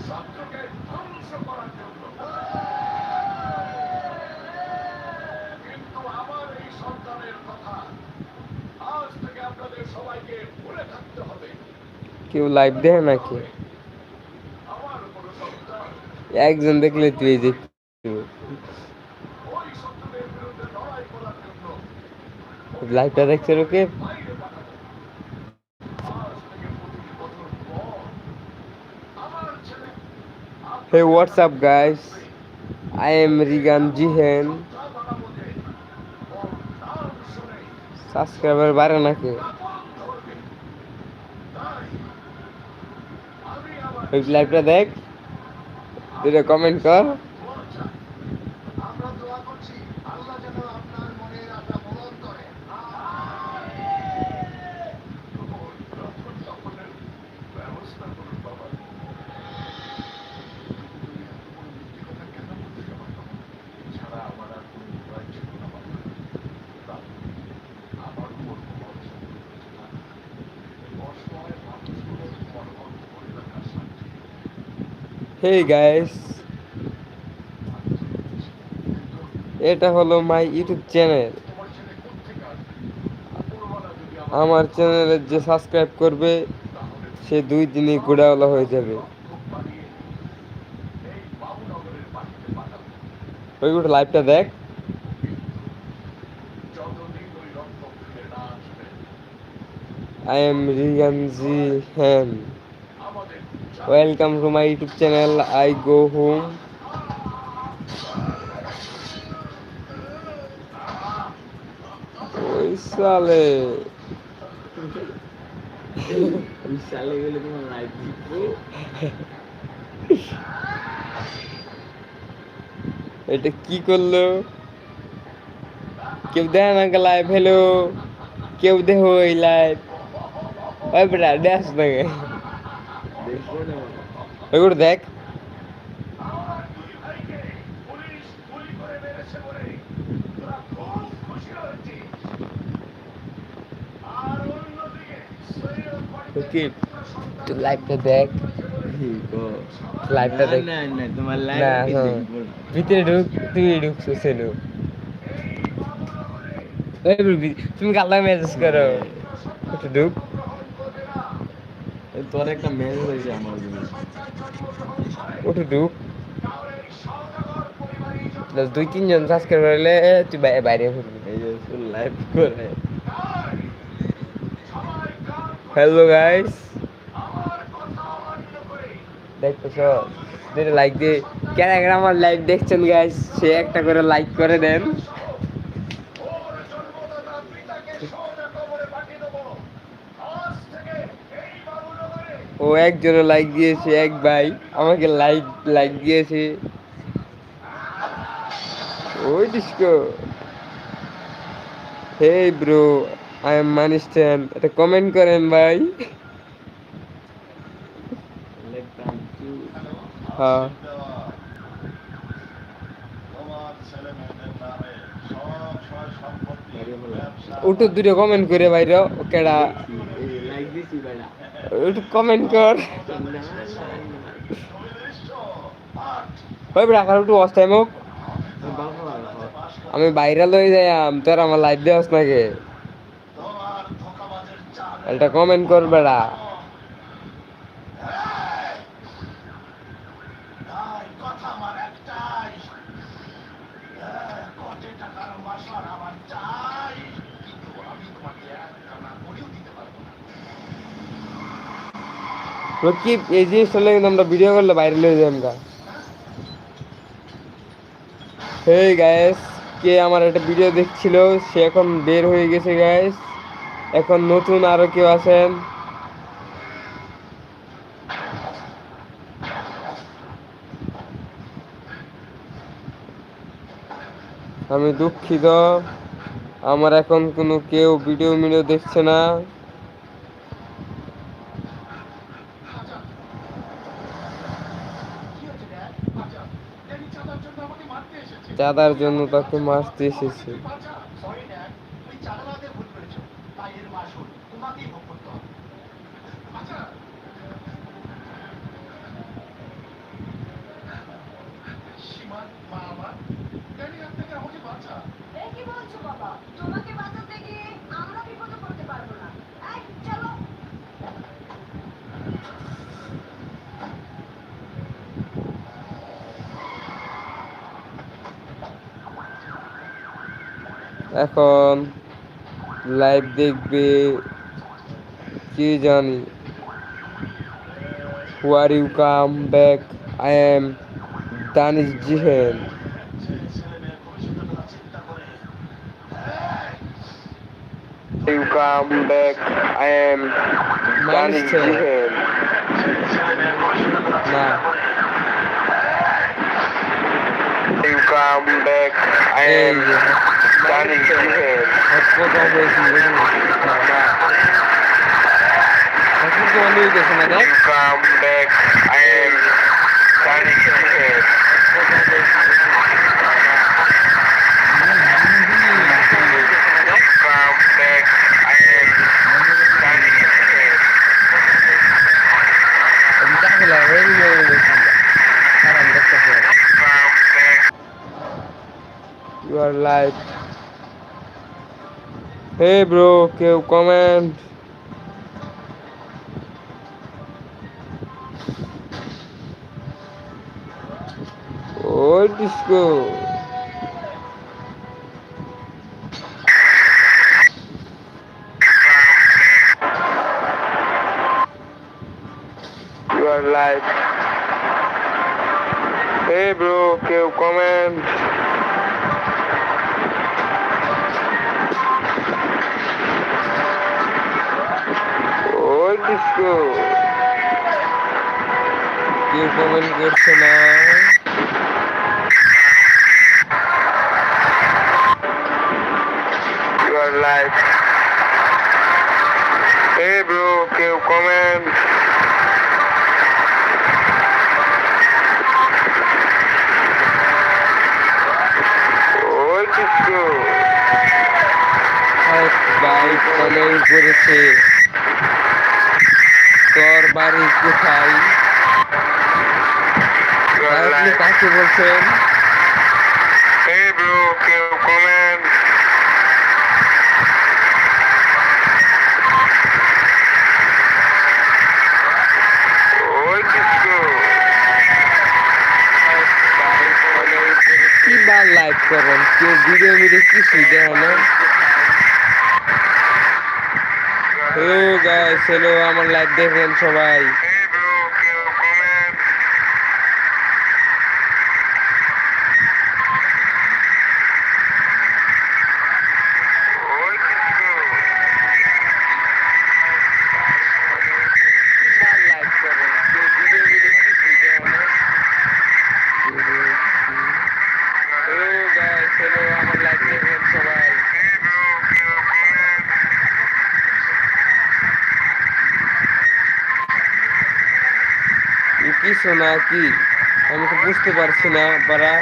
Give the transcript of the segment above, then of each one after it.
শত্রুকে ধ্বংস করার জন্য কিন্তু আমার এই সন্তানের কথা আজ থেকে আপনাদের সবাইকে ভুলে থাকতে হবে কেউ লাইভ দেয় নাকি একজন দেখলে তুই যে লাইভটা দেখছে ওকে Hey, what's up, guys? I am Rigan Jihen. Subscriber বাড়ে নাকি ওই লাইভটা দেখ দুটো কমেন্ট কর হে গাইস এটা হলো মাই ইউটিউব চ্যানেল আমার চ্যানেলে যে সাবস্ক্রাইব করবে, সে দুই দিনই গোড়াওয়ালা হয়ে যাবে। ওই গোটা লাইভটা দেখ। I am am Rigan Welcome to my YouTube channel. I go home. ওই সালে। গেলে তোমার লাইভ এটা কি করল? কেউ দেয় না লাইভ হ্যালো কেউ দেহ ওই লাইভ ওই বেটা দেখ না ওইগুলো দেখ। তুই লাইভটা দেখ। লাইভটা দেখ। না না তোমার লাইভ হ্যাঁ। ভিতরে ঢুক তুই ঢুকছো সেলু তুমি কাল্লা মেসেজ করো। একটু ঢুক। তোর একটা মেসেজ হয়েছে আমার জন্য। উঠে ঢুক দুই তিনজন সাবস্ক্রাইব করলে তুই বাইরে এই যে ফুল লাইভ করে। হ্যালো গাইস দেখতেছো? দুটো লাইক দিয়ে কেন কেন আমার লাইভ দেখছেন গাইস সে একটা করে লাইক করে দেন। ও একজনে লাইক দিয়েছে, এক ভাই। আমাকে লাইক লাইক দিয়েছে। ওই disco hey bro I am মানিস্টান এটা কমেন্ট করেন ভাই। হ্যাঁ। দুটো কমেন্ট করে বাইরে কেডা? লাইক দিছি বেটা একটু কমেন্ট কর। ওই বেড়া আমার একটু অস্থায় মুখ আমি ভাইরাল হয়ে যাইম তোর আমার লাইভ দেওয়াস নাকি? একটা কমেন্ট কর বেড়া কি এই জিনিসটা হলে কিন্তু আমরা ভিডিও করলে বাইরে লই যাইম গা হে গাইস কে আমার একটা ভিডিও দেখছিল, সে এখন বের হয়ে গেছে গাইস এখন নতুন আরও কেউ আছেন? আমি দুঃখিত। আমার এখন কোনো কেউ ভিডিও মিডিও দেখছে না। চাঁদার জন্য তাকে মারতে এসেছে এ কি বলছো বাবা তোমাকে বাঁচাতে গিয়ে আমরা বিপদে পড়তে পারব না এই চলো এখন লাইভ দেখবে কি জানি where you come back I am Danish জিহেন You come back. I am Danish Jihen. না You come back. I am Danish Donnie, you have. Let's look on with you. We're going to do this. You come back I am standing have. Let's you. You are like. Hey bro, কেউ comment O disco You are live. Hey bro, কেউ comment ওই disco কেউ comment করছে না You are live. Hey bro, কেউ comment ওই disco ভাই comment করেছে তোর বাড়ি কোথায়? আপনি কাকে বলছেন? কেউ কমেন্ট? ডিস্কো কি বার লাইভ করেন কেউ ভিডিও ভিডিও কিছুই দেখে হ্যালো গাইস হ্যালো আমার লাইভ দেখেন সবাই। কি শোনা কি আমি তো বুঝতে পারছি না পারা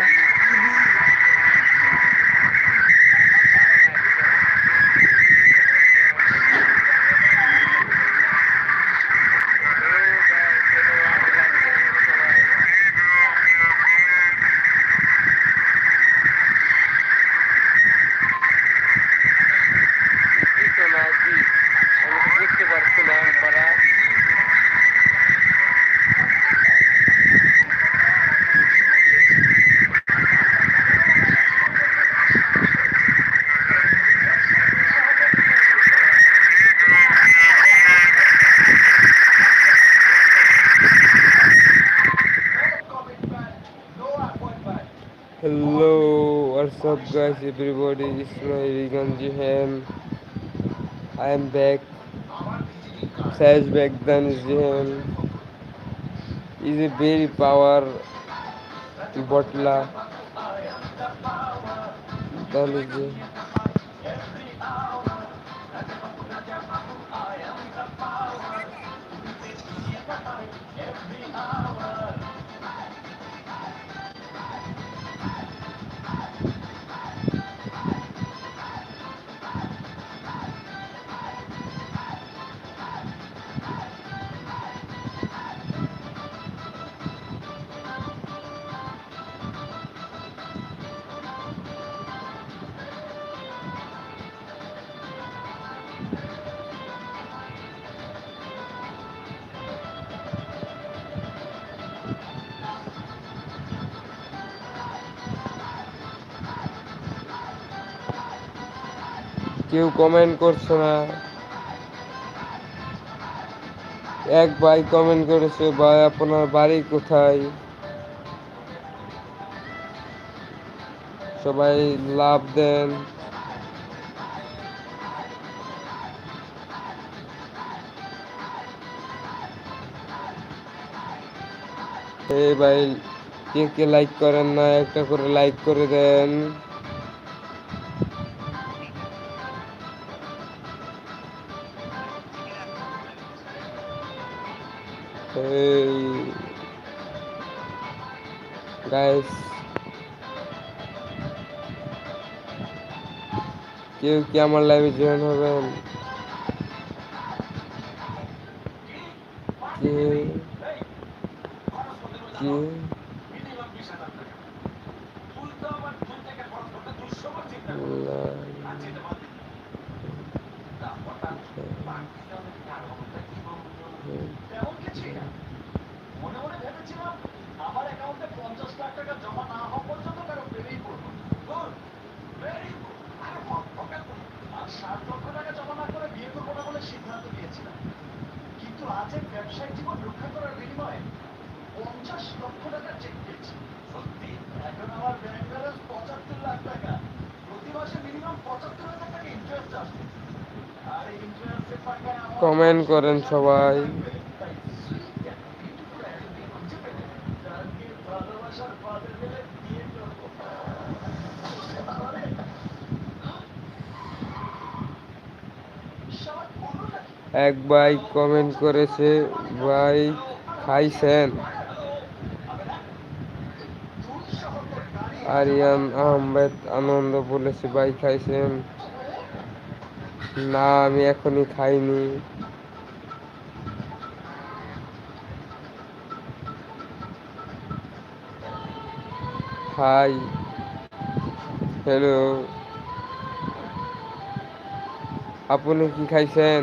guys everybody it's my Riganji Ham I am back. Sash back then is Ham is a very power bottle that is কেউ কমেন্ট করছে না। এক ভাই কমেন্ট করেছে, ভাই, আপনার বাড়ি কোথায়? সবাই লাভ দেন। এই ভাই, কে কে লাইক করেন না, একটা করে লাইক করে দেন। এই গাইস কেউ কি আমার লাইভে জয়েন হবেন? কে? কে? পঞ্চাশ লাখ টাকা জমা না পর্যন্ত ষাট লক্ষ টাকা জমা না করে সিদ্ধান্ত কিন্তু ব্যবসায়িক জীবন রক্ষা করার বিনিময়ে পঞ্চাশ লক্ষ টাকা সত্যি? আমার ব্যাংক পঁচাত্তর লাখ টাকা। প্রতি মাসে পঁচাত্তর হাজার টাকা ইন্টারেস্ট আর কমেন্ট করেন সবাই। এক ভাই কমেন্ট করেছে, ভাই, খাইছেন? আরিয়ান আহমেদ আনন্দ বলেছে, ভাই, খাইছেন? না, আমি এখনই খাইনি। হাই হ্যালো আপনি কি খাইছেন?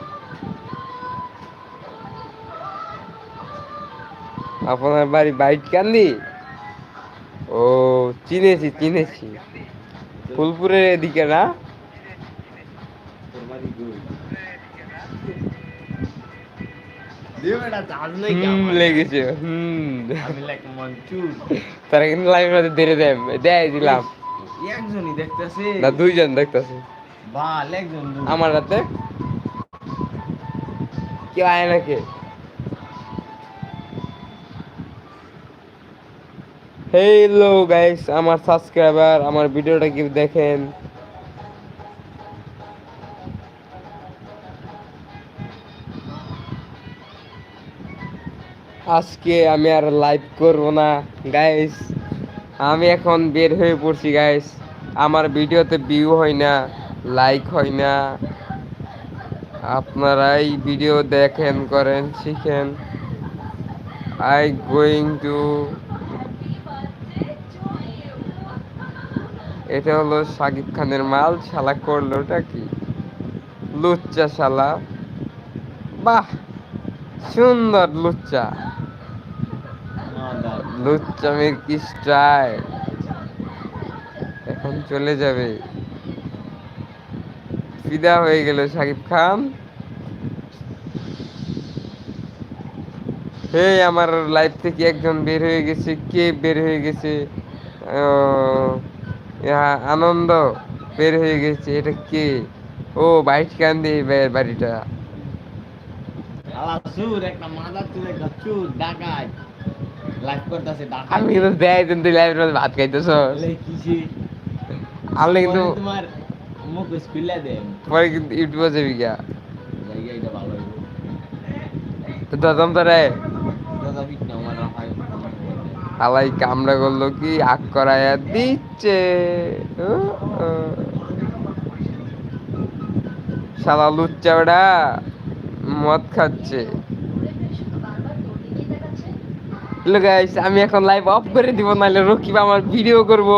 আপনার বাড়ি বাইট কান্দি ও চিনেছি চিনেছি। ফুলপুরের এদিকে না? কি হুম? লেগেছে তারা কিন্তু ধরে দেয় দেয় দিলাম। একজনই দেখতেছে। না দুইজন দেখতেছে। বাল একজন আমার রাতে কেউ আয় নাকি? হ্যালো গাইস আমার সাবস্ক্রাইবার আমার ভিডিওটা কি দেখেন। আজকে আমি আর লাইভ করব না গাইস আমি এখন বের হয়ে পড়ছি গাইস আমার ভিডিওতে ভিউ হয় না লাইক হয় না। আপনারাই ভিডিও দেখেন, করেন, শিখেন। আই গোয়িং টু এটা হলো সাকিব খানের মাল, শালা করল ওটা কি? লুচ্চা শালা। বাহ, সুন্দর লুচ্চা। কি এখন চলে যাবে। ফিদা হয়ে গেল সাকিব খান। হে, আমার লাইফ থেকে একজন বের হয়ে গেছে। কে বের হয়ে গেছে? ইহা আনন্দ। বের হয়ে গেছে। এটা কে? ও বাইট কান্দি বাড়িটা। আমি কিন্তু দেয় ভাত খাইতেছ। আমি কিন্তু পরে কিন্তু ইউটিউবে যাবি গিয়া। তো তোরে দাদা পিট না আমার রাখাই হালাই কামড়া করল কি? আগ করাইয়া দিচ্ছে। সালা লুচ্চা ওটা মদ খাচ্ছে। আমি এখন লাইভ অফ করে দিব, নাহলে রকিব আমার ভিডিও করব।